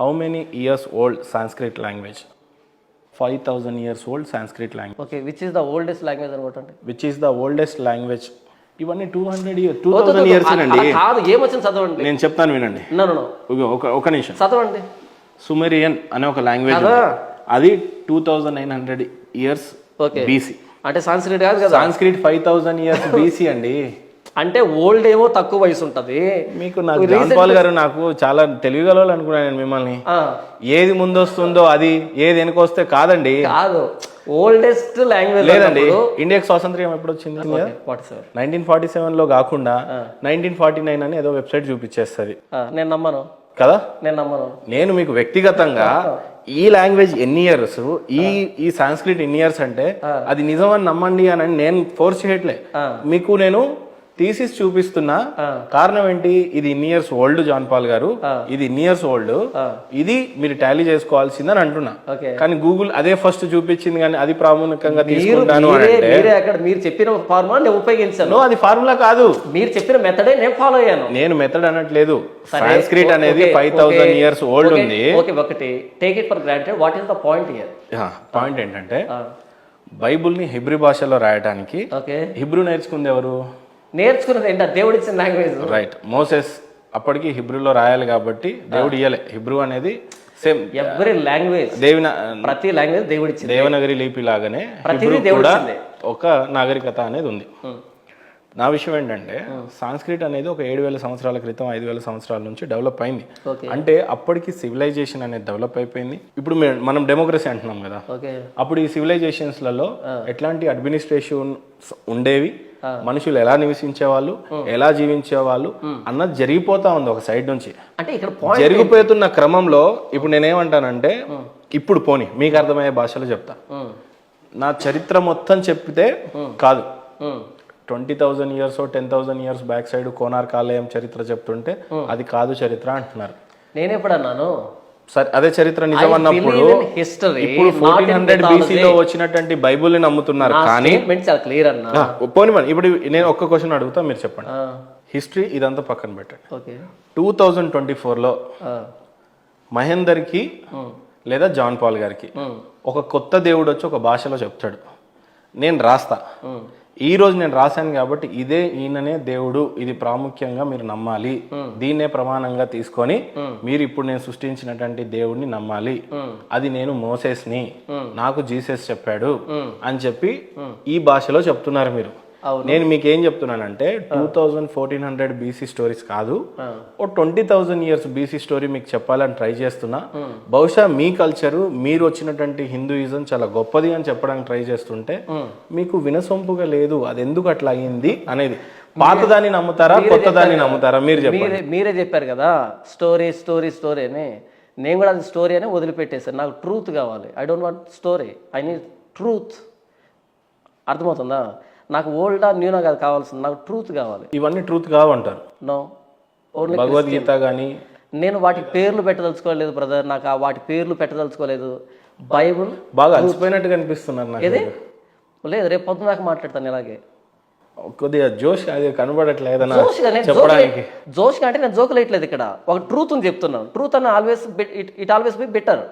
How many years old Sanskrit language five thousand years old Sanskrit language okay which is the oldest language అనుకోండి which is the oldest language ఇవన్నీ two hundred year two thousand years అండి కాదు ఏమొచ్చింది చదవండి. నేను చెప్తాను వినండి. ఒక- నిమిషం. చదవండి. సుమెరియన్ అనే ఒక లాంగ్వేజ్. అది. Two thousand nine hundred years okay BC అంటే సాంస్క్రిట్ కాదు కదా. Sanskrit five thousand years BC అండి. అంటే ఓల్డ్ ఏమో తక్కువ వయసు ఉంటది. మీకు నాకు జాన్ పాల్ గారు నాకు చాలా తెలివిగలవాళ్ళు అనుకున్నాను నేను మిమ్మల్ని. ఏది ముందు వస్తుందో అది ఏది వెనకొస్తే కాదండి. కాదు. ఓల్డెస్ట్ లాంగ్వేజ్ లేదండి. ఇండియాకి స్వాతంత్ర్యం ఎప్పుడు వచ్చింది నైన్టీన్ ఫార్టీ సెవెన్లో కాకుండా నైన్టీన్ ఫార్టీ నైన్ అని ఏదో వెబ్సైట్ చూపించేస్తుంది. నేను నమ్మను. కదా? నేను నమ్మను. నేను మీకు వ్యక్తిగతంగా ఈ లాంగ్వేజ్ ఎన్ని ఇయర్స్ ఈ ఈ సాంస్క్రిట్ ఎన్ని ఇయర్స్ అంటే అది నిజం అని నమ్మండి అని నేను ఫోర్స్ చేయట్లే. మీకు నేను థీసిస్ చూపిస్తున్నా కారణం ఏంటి? ఇది ఇన్ని ఇయర్స్ ఓల్డ్ జాన్ పాల్ గారు. ఇది ఇన్ని ఇయర్స్ ఓల్డ్. ఇది మీరు టాలీ చేసుకోవాల్సిందని అంటున్నా. ఓకే. కానీ గూగుల్ అదే ఫస్ట్ చూపించింది కానీ అది ప్రాముఖ్యంగా తీసుకుంటాను అని అక్కడ మీరు చెప్పిన ఫార్ములా నేను ఉపయోగించాను. అది ఫార్ములా కాదు. మీరు చెప్పిన మెథడే నేను ఫాలో అయ్యాను. నేను మెథడ్ అనట్లేదు. సాంస్క్రిట్ అనేది ఫైవ్ థౌసండ్ ఇయర్స్ ఓల్డ్ ఉంది. ఓకే ఒకటి. Take it for granted what is the point year point ఏంటంటే బైబుల్ని హిబ్రి భాషలో రాయడానికి హిబ్రూ నేర్చుకుంది ఎవరు? నేర్చుకున్నది ఏంటో? దేవుడు ఇచ్చిన లాంగ్వేజ్ రైట్ మోసెస్ అప్పటికి హిబ్రూలో రాయాలి కాబట్టి దేవుడు ఇయ్యలే. హిబ్రూ అనేది సేమ్ ఎవ్రీ లాంగ్వేజ్ దేవిన ప్రతి లాంగ్వేజ్ దేవుడు ఇచ్చింది దేవనగరి లిపి లాగానే ప్రతిదీ దేవుడు. ఒక నాగరికత అనేది ఉంది. నా విషయం ఏంటంటే సాంస్క్రిట్ అనేది ఒక ఏడు వేల సంవత్సరాల క్రితం ఐదు వేల సంవత్సరాల నుంచి డెవలప్ అయింది. అంటే అప్పటికి సివిలైజేషన్ అనేది డెవలప్ అయిపోయింది. ఇప్పుడు మనం డెమోక్రసీ అంటున్నాం కదా. అప్పుడు ఈ సివిలైజేషన్స్లలో ఎట్లాంటి అడ్మినిస్ట్రేషన్ ఉండేవి? మనుషులు ఎలా నివసించేవాళ్ళు ఎలా జీవించేవాళ్ళు అన్నది జరిగిపోతా ఉంది ఒక సైడ్ నుంచి. అంటే ఇక్కడ జరిగిపోతున్న క్రమంలో ఇప్పుడు నేనేమంటానంటే ఇప్పుడు పోని మీకు అర్థమయ్యే భాషలో చెప్తా. నా చరిత్ర మొత్తం చెప్పితే కాదు. Twenty thousand years ten thousand years back side Konark ఆలయం చరిత్ర చెప్తుంటే అది కాదు చరిత్ర అంటున్నారు. నేను ఎప్పుడు అన్నాను సరే అదే చరిత్ర నిజం అన్నప్పుడు హిస్టరీ ఇప్పుడు ఫోర్టీన్ హండ్రెడ్ బీసీలో వచ్చినటువంటి బైబుల్ని నమ్ముతున్నారు కానీ క్లియర్ అన్నా. పోనీ మరి ఇప్పుడు నేను ఒక్క క్వశ్చన్ అడుగుతా మీరు చెప్పండి. హిస్టరీ ఇదంతా పక్కన పెట్టండి. టూ థౌజండ్ ట్వంటీ ఫోర్లో మహేందర్కి లేదా జాన్ పాల్ గారికి ఒక కొత్త దేవుడు వచ్చి ఒక భాషలో చెప్తాడు. నేను రాస్తా. ఈ రోజు నేను రాశాను కాబట్టి ఇదే ఈయననే దేవుడు ఇది ప్రాముఖ్యంగా మీరు నమ్మాలి. దీన్నే ప్రమాణంగా తీసుకొని మీరు ఇప్పుడు నేను సృష్టించినటువంటి దేవుడిని నమ్మాలి. అది నేను మోసెస్ని నాకు జీసస్ చెప్పాడు అని చెప్పి ఈ భాషలో చెప్తున్నారు మీరు. నేను మీకు ఏం చెప్తున్నానంటే two thousand fourteen hundred BC stories కాదు. ఓ twenty thousand years BC story మీకు చెప్పాలని ట్రై చేస్తున్నా. బహుశా మీ కల్చరు మీరు వచ్చినటువంటి హిందూయిజం చాలా గొప్పది అని చెప్పడానికి ట్రై చేస్తుంటే మీకు వినసొంపుగా లేదు అది ఎందుకు అట్లా అయ్యింది అనేది. పాతదాన్ని నమ్ముతారా కొత్త దాన్ని నమ్ముతారా మీరు మీరే చెప్పారు కదా స్టోరీ స్టోరీ స్టోరీ అని. నేను కూడా అది స్టోరీ అని వదిలిపెట్టేసాను నాకు ట్రూత్ కావాలి. I don't want story I need truth అర్థమవుతుందా? నాకు ఓల్డా న్యూనా కాదు కావాల్సింది నాకు ట్రూత్ కావాలి. ఇవన్నీ ట్రూత్ కావంటారు. నో ఓన్లీ భగవద్గీత కానీ నేను వాటి పేర్లు పెట్టదలుచుకోలేదు బ్రదర్ నాకు ఆ వాటి పేర్లు పెట్టదలుచుకోలేదు. బైబుల్ బాగా అలసిపోయినట్టు కనిపిస్తున్నారు నాకు ఏది? లేదు రేపు పొద్దున దాకా మాట్లాడతాను ఇలాగే. కొద్దిగా జోష్ అది నేను చెప్పడానికి? జోష్గా అంటే నేను జోక్ లేట్లేదు ఇక్కడ. ఒక ట్రూత్ అని చెప్తున్నాను. ట్రూత్ అని always it always be better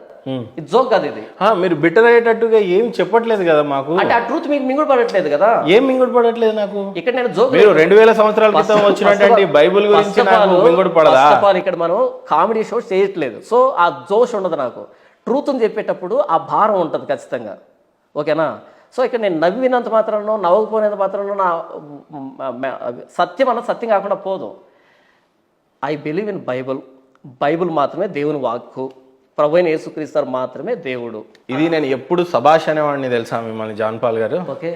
ఇది జోక్ కాదు ఇది. మీరు బిటర్ అయ్యేటట్టుగా ఏం చెప్పట్లేదు కదా మాకు? అంటే ఆ ట్రూత్ మీకు మింగుడు పడట్లేదు కదా? ఏం మింగుడు పడట్లేదు నాకు? ఇక్కడ నేను జోక్ మీరు రెండు వేల సంవత్సరాల క్రితం వచ్చినటువంటి బైబిల్ గురించి నాకు మింగుడు పడదా? ఇక్కడ మనం కామెడీ షో చేయట్లేదు. సో ఆ జోష్ ఉండదు నాకు. ట్రూత్ అని చెప్పేటప్పుడు ఆ భారం ఉంటుంది ఖచ్చితంగా. ఓకేనా? సో ఇక్కడ నేను నవ్వినంత మాత్రంలో నవ్వకపోయినంత మాత్రంలో నా సత్యం అన్న సత్యం కాకుండా పోదు. I believe in Bible Bible మాత్రమే దేవుని వాక్కు. ప్రభు అయిన యేసుక్రీస్తారు మాత్రమే దేవుడు. ఇది నేను ఎప్పుడు సభాష్ అనేవాడిని తెలుసా మిమ్మల్ని జాన్ పాల్ గారు? ఓకే.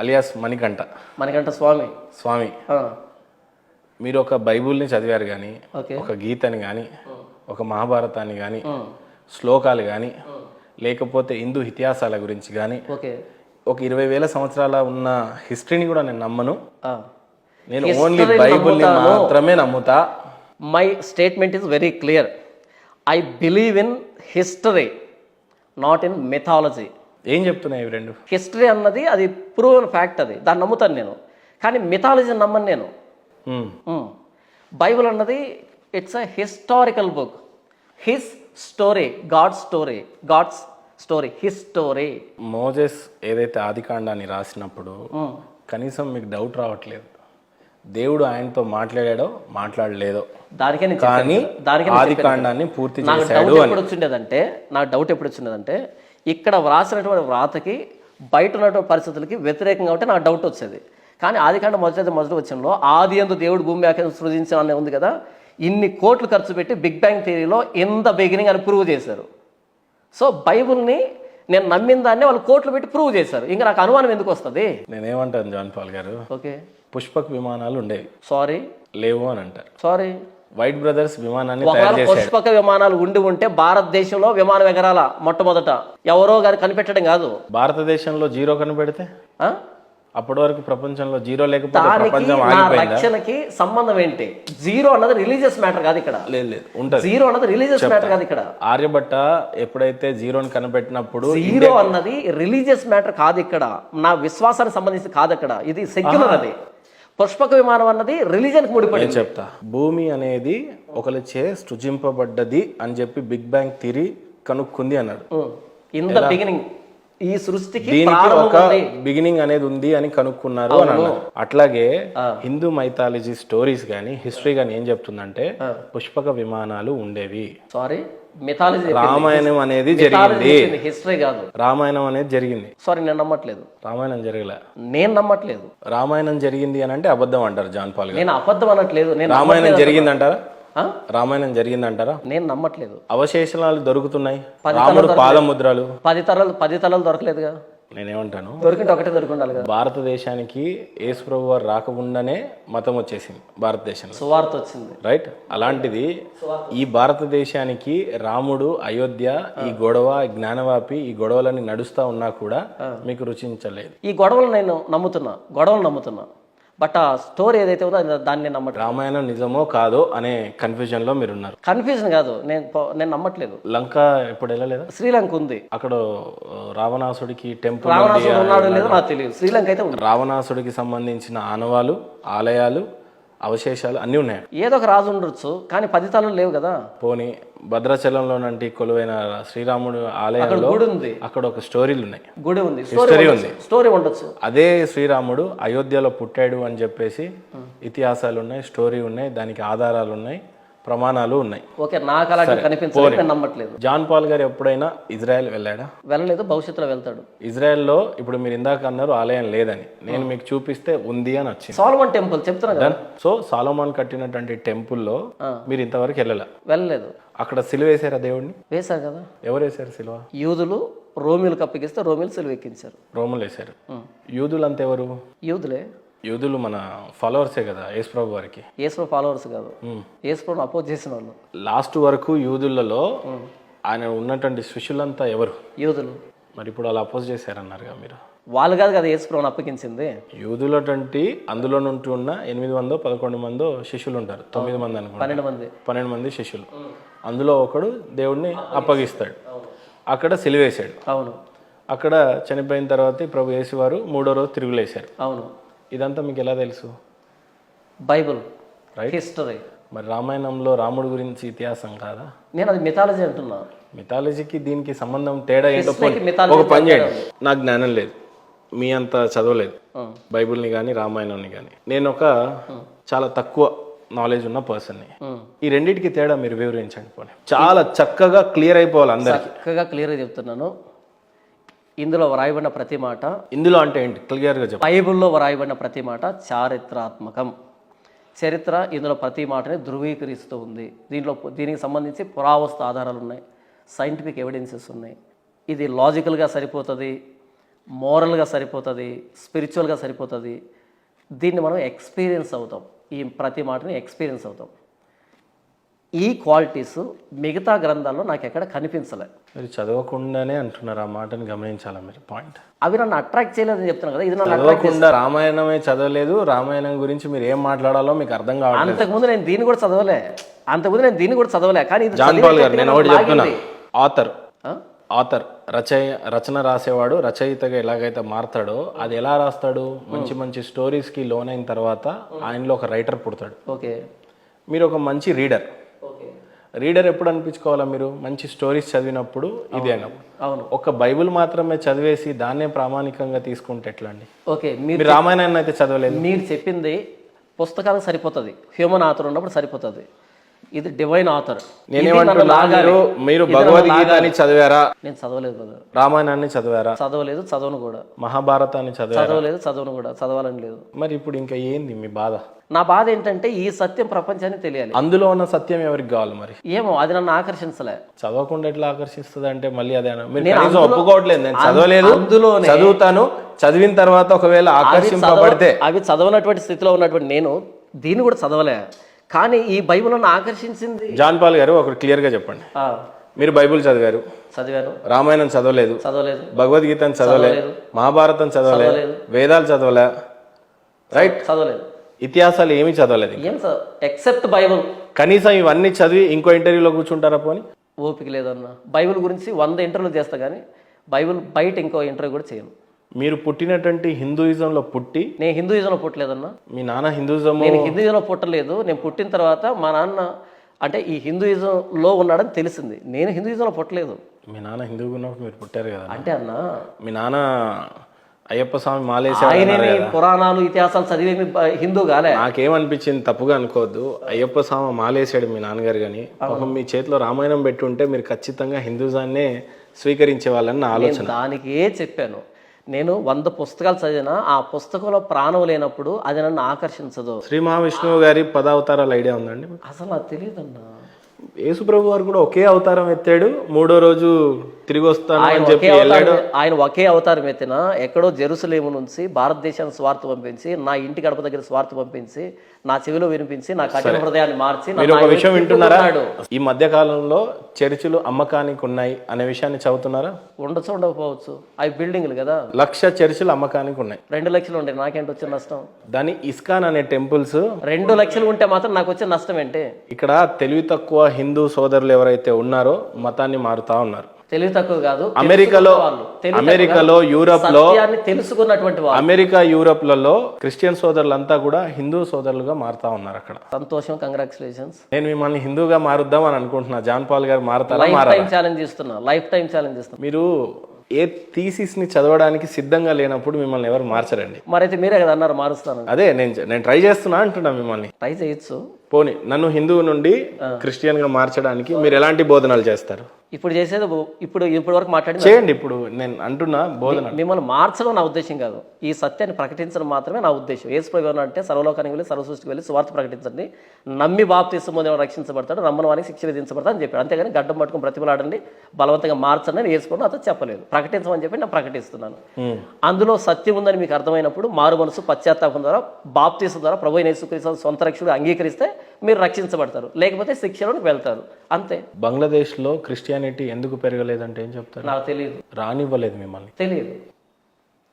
అలియాస్ మణికంఠ. మనకంట స్వామి. స్వామి. మీరు ఒక బైబుల్ని చదివారు కానీ ఒక గీతని కానీ ఒక మహాభారతాన్ని కానీ శ్లోకాలు కానీ లేకపోతే హిందూ ఇతిహాసాల గురించి కానీ ఓకే. ఒక ఇరవై వేల సంవత్సరాల ఉన్న హిస్టరీని కూడా నేను నమ్మను. నేను ఓన్లీ బైబుల్ని మాత్రమే నమ్ముతా. My statement is very clear. I believe in history not in mythology ఏం చెప్తున్నాయి ఇవి రెండు? హిస్టరీ అన్నది అది ప్రూవన్ ఫ్యాక్ట్ అది. దాన్ని నమ్ముతాను నేను. కానీ మిథాలజీ నమ్మను నేను. బైబిల్ అన్నది it's a historical book his story God story God's story his story Moses ఏదైతే ఆదికాండాన్ని రాసినప్పుడు కనీసం మీకు డౌట్ రావట్లేదు. దేవుడు ఆయనతో మాట్లాడాడో మాట్లాడలేదో. దానికే కానీ పూర్తి చేశాడు ఎప్పుడు వచ్చిండేదంటే నాకు డౌట్ ఎప్పుడు వచ్చిండేదంటే ఇక్కడ వ్రాసినటువంటి వ్రాతకి బయట ఉన్నటువంటి పరిస్థితులకి వ్యతిరేకంగా ఉంటే నాకు డౌట్ వచ్చేది. కానీ ఆదికాండ మొదటి మొదటి వచ్చంలో ఆది ఎందు దేవుడు భూమి ఆకాశం సృజించిన అనే ఉంది కదా ఇన్ని కోట్లు ఖర్చు పెట్టి బిగ్ బ్యాంగ్ థియరీలో ఇన్ ద బిగినింగ్ అని ప్రూవ్ చేశారు. సో బైబుల్ని నేను నమ్మిన దాన్ని వాళ్ళు కోట్లు పెట్టి ప్రూవ్ చేశారు. ఇంకా నాకు అనుమానం ఎందుకు వస్తుంది? నేనేమంటాను జాన్ పాల్ గారు? ఓకే. పుష్పక్ విమానాలు ఉండేవి. సారీ లేవు అని అంటారు. సారీ వైట్ బ్రదర్స్ విమానాన్ని తయారు పుష్పక విమానాలు ఉండి ఉంటే భారతదేశంలో విమానం ఎగరాల మొట్టమొదట ఎవరో గారు కనిపెట్టడం కాదు. భారతదేశంలో జీరో కనిపెడితే? అప్పటి వరకు ప్రపంచంలో జీరో లేకపోతే రక్షణకి సంబంధం ఏంటి? జీరో అన్నది రిలీజియస్ మ్యాటర్ కాదు ఇక్కడ. లేదు లేదు ఉంటది. జీరో అన్నది రిలీజియస్ మ్యాటర్ కాదు ఇక్కడ. ఆర్యభట్ట ఎప్పుడైతే జీరోని కనిపెట్టినప్పుడు జీరో అన్నది రిలీజియస్ మ్యాటర్ కాదు ఇక్కడ. నా విశ్వాసానికి సంబంధించి కాదు ఇక్కడ ఇది సెక్యులర్ అది. పుష్పక విమానం అన్నది రిలీజన్ ముడిపడింది. చెప్తా. భూమి అనేది ఒకరిచే సృజింపబడ్డది అని చెప్పి బిగ్ బ్యాంగ్ థిరీ కనుక్కుంది అన్నాడు. ఇన్ ద బిగినింగ్ ఈ సృష్టికి ఒక బిగినింగ్ అనేది ఉంది అని కనుక్కున్నారు అని అన్నారు. అట్లాగే హిందూ మైథాలజీ స్టోరీస్ కానీ హిస్టరీ కానీ ఏం చెప్తుందంటే పుష్పక విమానాలు ఉండేవి. సారీ మిథాలజీ రామాయణం అనేది జరిగింది. హిస్టరీ కాదు. రామాయణం అనేది జరిగింది. సారీ నేను నమ్మట్లేదు. రామాయణం జరగలే. నేను నమ్మట్లేదు. రామాయణం జరిగింది అని అంటే అబద్ధం అంటారు జాన్ పాల్ నేను అబద్ధం అనట్లేదు. నేను రామాయణం జరిగింది అంటారా? రామాయణం జరిగింది అంటారా నేను నమ్మట్లేదు. అవశేషాలు దొరుకుతున్నాయి? రాముడు పాదముద్రలు. పది తలలు పది తలలు దొరకలేదుగా. నేనేమంటాను? దొరికింటే ఒకటే దొరికి ఉండాలి కదా భారతదేశానికి యేసు ప్రభు వారు రాకముందనే మతం వచ్చేసింది భారతదేశంలో. సువార్త వచ్చింది. రైట్? అలాంటిది ఈ భారతదేశానికి రాముడు అయోధ్య ఈ గొడవ జ్ఞానవాపి ఈ గొడవలని నడుస్తా ఉన్నా కూడా మీకు రుచించలేదు. ఈ గొడవలు నేను నమ్ముతున్నా. గొడవలు నమ్ముతున్నా. బట్ ఆ స్టోరీ ఏదైతే ఉందో దాన్ని నేను నమ్మట్లేదు. రామాయణం నిజమో కాదో అనే కన్ఫ్యూజన్లో మీరు ఉన్నారు కన్ఫ్యూజన్ కాదు నేను పో- నేను నమ్మట్లేదు. లంక ఇప్పుడు వెళ్ళలేదా? శ్రీలంక ఉంది. అక్కడ రావణాసుడికి టెంపుల్ రావణాసుడు ఉన్నాడో లేదో నాకు తెలియదు. శ్రీలంక అయితే ఉంది. రావణాసుడికి సంబంధించిన ఆనవాలు ఆలయాలు అవశేషాలు అన్నీ ఉన్నాయి. ఏదో ఒక రాజు ఉండొచ్చు కానీ పది తలలు లేవు కదా. పోనీ భద్రాచలంలోనంటి కొలువైన శ్రీరాముడు ఆలయంలో గుడి ఉంది. అక్కడ ఒక స్టోరీలు ఉన్నాయి. గుడి ఉంది. History ఉంది. స్టోరీ ఉండొచ్చు. అదే శ్రీరాముడు అయోధ్యలో పుట్టాడు అని చెప్పేసి ఇతిహాసాలు ఉన్నాయి స్టోరీ ఉన్నాయి దానికి ఆధారాలు ఉన్నాయి. ప్రమాణాలు ఉన్నాయి. ఓకే నాకు అలాంటి కనిపించలేదు నమ్మట్లేదు. జాన్ పాల్ గారు ఎప్పుడైనా ఇజ్రాయెల్ వెళ్ళాడా? వెళ్ళలేదు భవిష్యత్తులో వెళ్తాడు. ఇజ్రాయెల్లో ఇప్పుడు మీరు ఇందాక అన్నారు ఆలయం లేదని. నేను మీకు చూపిస్తే ఉంది అని వచ్చింది. సాల్మన్ టెంపుల్ చెప్తున్నా సో సాలోమాన్ కట్టినటువంటి టెంపుల్లో మీరు ఇంతవరకు వెళ్ళలే? వెళ్ళలేదు. అక్కడ సిలువ వేసారా దేవుడిని వేశారు కదా. ఎవరు వేశారు సిలువ? యూదులు రోమిలకు అప్పగిస్తే రోమిలు సెలవు ఎక్కించారు. రోమలు వేశారు. యూదులు అంతా ఎవరు? యూదులే. యూదులు మన ఫాలోవర్సే కదా యేసుప్రభు వారికి? ఏసుప్రో ఫాలోవర్స్ కాదు. ఏసుప్రోను అపోజ్ చేసిన వాళ్ళు లాస్ట్ వరకు యూదులలో ఆయన ఉన్నటువంటి శిష్యులంతా ఎవరు? యూదులు మరి ఇప్పుడు వాళ్ళు అపోజ్ చేశారన్నారు కదా మీరు? వాళ్ళు కాదు కదా ఏసుప్రోను అప్పగించింది. యూదులటువంటి అందులో నుండి ఉన్న ఎనిమిది మందో పదకొండు మందో శిష్యులు ఉంటారు. తొమ్మిది మంది అనుకుంటా. పన్నెండు మంది. పన్నెండు మంది శిష్యులు. అందులో ఒకడు దేవుడిని అప్పగిస్తాడు. అక్కడ సిలివేశాడు. అవును. అక్కడ చనిపోయిన తర్వాత ప్రభు యేసువారు మూడో రోజు తిరుగులేశారు. అవును. ఇదంతా మీకు ఎలా తెలుసు? బైబుల్. హిస్టరీ. మరి రామాయణంలో రాముడి గురించి ఇతిహాసం కాదా? నేను అది మిథాలజీ అంటున్నా. మిథాలజీకి దీనికి సంబంధం తేడా ఏంటో ఒక పని చేయండి. నాకు జ్ఞానం లేదు. మీ అంత చదవలేదు. బైబిల్ని కానీ రామాయణంని కానీ నేను ఒక చాలా తక్కువ నాలెడ్జ్ ఉన్న పర్సన్ని. ఈ రెండింటికి తేడా మీరు వివరించండి పోనీ. చాలా చక్కగా క్లియర్ అయిపోవాలి అందరికి. చక్కగా క్లియర్గా చెప్తున్నాను. ఇందులో వ్రాయబడిన ప్రతి మాట ఇందులో అంటే ఏంటి? క్లియర్గా బైబిల్లో వ్రాయబడిన ప్రతి మాట చారిత్రాత్మకం. చరిత్ర ఇందులో ప్రతి మాటని ధృవీకరిస్తూ ఉంది. దీంట్లో దీనికి సంబంధించి పురావస్తు ఆధారాలు ఉన్నాయి. సైంటిఫిక్ ఎవిడెన్సెస్ ఉన్నాయి. ఇది లాజికల్గా సరిపోతుంది మోరల్గా సరిపోతుంది స్పిరిచువల్గా సరిపోతుంది. దీన్ని మనం ఎక్స్పీరియన్స్ అవుతాం. ఈ ప్రతి మాటని ఎక్స్పీరియన్స్ అవుతాం. ఈ క్వాలిటీస్ మిగతా గ్రంథాల్లో నాకు ఎక్కడ కనిపించలే. మీరు చదవకుండానే అంటున్నారు ఆ మాటని గమనించాలా మీరు? పాయింట్ అవి నన్ను అట్రాక్ట్ చేయలేదని చెప్తున్నాను కదా ఇది నన్ను చదవకుండా రామాయణమే చదవలేదు రామాయణం గురించి మీరు ఏం మాట్లాడాలో మీకు అర్థం కావట్లేదు. అంతకుముందు నేను దీన్ని కూడా చదవలే. అంతకుముందు నేను దీన్ని కూడా చదవలే కానీ ఇది జాన్ పాల్ గారు చదివే నేను ఒకటి చెప్తున్నా. ఆథర్? ఆథర్ రచయ రచన రాసేవాడు రచయితగా ఎలాగైతే మారతాడో అది ఎలా రాస్తాడు? మంచి మంచి స్టోరీస్కి లోనైన తర్వాత ఆయనలో ఒక రైటర్ పుడతాడు. ఓకే. మీరు ఒక మంచి రీడర్ రీడర్ ఎప్పుడు అనిపించుకోవాలా మీరు? మంచి స్టోరీస్ చదివినప్పుడు ఇది అయినప్పుడు అవును. ఒక బైబిల్ మాత్రమే చదివేసి దాన్నే ప్రామాణికంగా తీసుకుంటే ఎట్లా అండి ఓకే మీరు రామాయణాన్ని అయితే చదవలేదు. మీరు చెప్పింది పుస్తకాలకు సరిపోతుంది. హ్యూమన్ ఆథర్ ఉన్నప్పుడు సరిపోతుంది. ఇది డివైన్ ఆథర్ నేనేమంటున్నా మీరు భగవద్గీతని చదివారా? నేను చదవలేదు brother. రామాయణాన్ని చదివారా? చదవలేదు చదవను కూడా. మహాభారతాన్ని చదివారా? చదవలేదు చదవను కూడా. చదవాలని లేదు. మరి ఇప్పుడు ఇంకా ఏంది మీ బాధ? నా బాధ ఏంటంటే ఈ సత్యం ప్రపంచానికి తెలియాలి. అందులో ఉన్న సత్యం ఎవరికి కావాలి మరి? ఏమో అది నన్ను ఆకర్షించలే. చదవకుండా ఎట్లా ఆకర్షిస్తుంది అంటే మళ్ళీ అదే అందులో- ఒప్పుకోవట్లేదు నేను చదవలేదు అందులోనే- చదువుతాను చదివిన తర్వాత ఒకవేళ ఆకర్షింపబడితే అవి చదవనటువంటి స్థితిలో ఉన్నటువంటి నేను దీన్ని కూడా చదవలే. కానీ ఈ బైబిల్ నన్ను ఆకర్షించింది. జాన్ పాల్ గారు ఒకటి క్లియర్గా చెప్పండి మీరు బైబిల్ చదివారు. చదివాను. రామాయణం చదవలేదు. చదవలేదు. భగవద్గీతను చదవలేదు. మహాభారతం చదవలేదు. వేదాలు చదవలే. రైట్. చదవలేదు. ఇతిహాసాలు ఏమీ చదవలేదు ఏం ఎక్సెప్ట్ బైబిల్ కనీసం ఇవన్నీ చదివి ఇంకో ఇంటర్వ్యూలో కూర్చుంటారా పోని? ఓపిక లేదన్న. బైబిల్ గురించి వంద ఇంటర్వ్యూలు చేస్తా కానీ బైబిల్ బయట ఇంకో ఇంటర్వ్యూ కూడా చేయను. మీరు పుట్టినటువంటి హిందూయిజంలో పుట్టి నేను హిందూయిజంలో పుట్టలేదన్నా. మీ నాన్న హిందూయిజము నేను హిందూయిజంలో పుట్టలేదు. నేను పుట్టిన తర్వాత మా నాన్న అంటే ఈ హిందూయిజంలో ఉన్నాడని తెలిసింది. నేను హిందూయిజంలో పుట్టలేదు. మీ నాన్న హిందువుగా ఉన్నప్పుడు మీరు పుట్టారు కదా. అంటే అన్న మీ నాన్న అయ్యప్ప స్వామి మాలేసాడు పురాణాలు ఇతిహాసాలు చదివేమి బ- హిందూ కాలే నాకేమనిపించింది తప్పుగా అనుకోవద్దు. అయ్యప్ప స్వామి మాలేసాడు మీ నాన్నగారు కానీ పాపం మీ చేతిలో రామాయణం పెట్టి ఉంటే మీరు ఖచ్చితంగా హిందూజాన్నే స్వీకరించే వాళ్ళని నా ఆలోచన. దానికే చెప్పాను. నేను వంద పుస్తకాలు చదివినా ఆ పుస్తకంలో ప్రాణం లేనప్పుడు అది నన్ను ఆకర్షించదు. శ్రీ మహావిష్ణువు గారి పదావతారాల ఐడియా ఉందండి అసలు నాకు తెలియదన్నా. యేసుప్రభు వారు కూడా ఒకే అవతారం ఎత్తాడు మూడో రోజు తిరిగి వస్తాను ఆయన చెప్పి వెళ్ళాడు. ఆయన ఒకే అవతారం ఎత్తిన ఎక్కడో జెరూసలేము నుంచి భారతదేశానికి స్వార్థ పంపించి నా ఇంటి గడప దగ్గర స్వార్థ పంపించి నా చెవిలో వినిపించి నా కఠిన హృదయాన్ని మార్చి మీరు ఒక విషయం వింటున్నారా. ఈ మధ్య కాలంలో చర్చిలు అమ్మకానికి ఉన్నాయి అనే విషయాన్ని చదువుతున్నారా? ఉండొచ్చు ఉండకపోవచ్చు. అవి బిల్డింగ్లు కదా. లక్ష చర్చిలు అమ్మకానికి ఉన్నాయి రెండు లక్షలు ఉండే నాకేంటి వచ్చిన నష్టం? దాని ఇస్కాన్ అనే టెంపుల్స్ రెండు లక్షలు ఉంటే మాత్రం నాకు వచ్చే నష్టం ఏంటి? ఇక్కడ తెలివి తక్కువ హిందూ సోదరులు ఎవరైతే ఉన్నారో మతాన్ని మారుతా ఉన్నారు. తెలివి తక్కువ కాదు అమెరికాలో అమెరికాలో యూరప్లో తెలుసుకున్నటువంటి అమెరికా యూరప్లలో క్రిస్టియన్ సోదరులంతా కూడా హిందూ సోదరులుగా మారుతా ఉన్నారు అక్కడ. సంతోషం కంగ్రాచులేషన్స్ నేను మిమ్మల్ని హిందూగా మారుద్దాం అని అనుకుంటున్నా. జాన్ పాల్ గారు మారుతారా లైఫ్ టైం ఛాలెంజ్ ఇస్తున్నా లైఫ్ టైం ఛాలెంజ్ ఇస్తున్నా మీరు ఏ థీసిస్ని చదవడానికి సిద్ధంగా లేనప్పుడు మిమ్మల్ని ఎవరు మార్చరండి? మరైతే మీరే కదా అన్నారు మారుస్తాను అదే నేను నేను ట్రై చేస్తున్నా అంటున్నా మిమ్మల్ని. ట్రై చేయొచ్చు. పోనీ నన్ను హిందువు నుండి క్రిస్టియన్గా మార్చడానికి మీరు ఎలాంటి బోధనలు చేస్తారు? ఇప్పుడు చేసేది ఇప్పుడు ఇప్పటి వరకు మాట్లాడి చేయండి ఇప్పుడు నేను అంటున్నా బోధన. మిమ్మల్ని మార్చడం నా ఉద్దేశం కాదు. ఈ సత్యాన్ని ప్రకటించడం మాత్రమే నా ఉద్దేశం. ఏసు ప్రభు అంటే సర్వలోకానికి వెళ్ళి సర్వసృష్టికి వెళ్ళి స్వార్థ ప్రకటించండి. నమ్మి బాప్తీసం పొందిన రక్షించబడతాడు నమ్మని వారికి శిక్ష విధించబడతాడు అని చెప్పాడు. అంతేగాని గడ్డం పట్టుకుని ప్రతిమలాడండి బలవంతంగా మార్చండి అని వేసుకోవడం అతను చెప్పలేదు. ప్రకటించమని చెప్పి నేను ప్రకటిస్తున్నాను. అందులో సత్యం ఉందని మీకు అర్థమైనప్పుడు మారు మనసు పశ్చాత్తాపం ద్వారా బాప్తీసం ద్వారా ప్రభు యేసుక్రీస్తు సొంత రక్షకుడు అంగీకరిస్తే మీరు రక్షించబడతారు లేకపోతే శిక్షలోకి వెళ్తారు. అంతే. బంగ్లాదేశ్లో క్రిస్టియానిటీ ఎందుకు పెరగలేదంటే ఏం చెప్తారు? నాకు తెలియదు. రానివ్వలేదు మిమ్మల్ని. తెలియదు.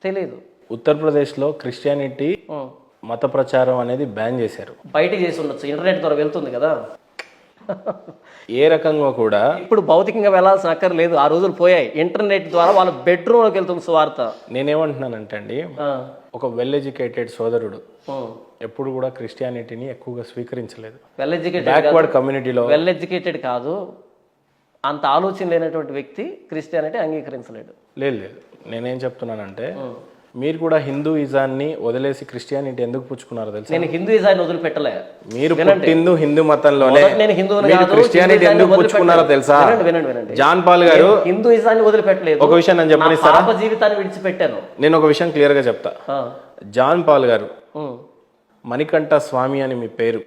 తెలియదు. ఉత్తరప్రదేశ్లో క్రిస్టియానిటీ. మత ప్రచారం అనేది బ్యాన్ చేశారు. బయటికి చేసి ఉండొచ్చు. ఇంటర్నెట్ ద్వారా వెళ్తుంది కదా. ఏ రకంగా కూడా ఇప్పుడు భౌతికంగా వెళ్ళాల్సిన అక్కర్లేదు. ఆ రోజులు పోయాయి. ఇంటర్నెట్ ద్వారా వాళ్ళ బెడ్రూమ్లోకి వెళ్తుంది సువార్త. నేనేమంటున్నానంటే అండి. ఒక వెల్ ఎడ్యుకేటెడ్ సోదరుడు. ఎప్పుడు కూడా క్రిస్టియానిటీని ఎక్కువగా స్వీకరించలేదు. వెల్ ఎడ్యుకేటెడ్ బ్యాక్వర్డ్ కమ్యూనిటీలో వెల్ ఎడ్యుకేటెడ్ కాదు. అంత ఆలోచన లేనటువంటి వ్యక్తి క్రిస్టియానిటీ అంగీకరించలేడు లేదు లేదు. నేనేం చెప్తున్నానంటే మీరు కూడా హిందూయిజాన్ని వదిలేసి క్రిస్టియానిటీ ఎందుకు పుచ్చుకున్నారో తెలుసా? నేను హిందూయిజాన్ని వదిలిపెట్టలే. మీరు పుట్టిందు హిందూ మతంలోనే. నేను కాదు, క్రిస్టియానిటీ ఎందుకు పుచ్చుకున్నారో తెలుసా? వినండి వినండి వినండి. జాన్ పాల్ గారు హిందూయిజాన్ని వదిలిపెట్టలేదు. ఒక విషయం నేను నా చెప్పనిస్తారా పాప జీవితాన్ని విడిచిపెట్టాను. నేను ఒక విషయం క్లియర్గా చెప్తా. జాన్ పాల్ గారు. మణికంఠ స్వామి అని మీ పేరు.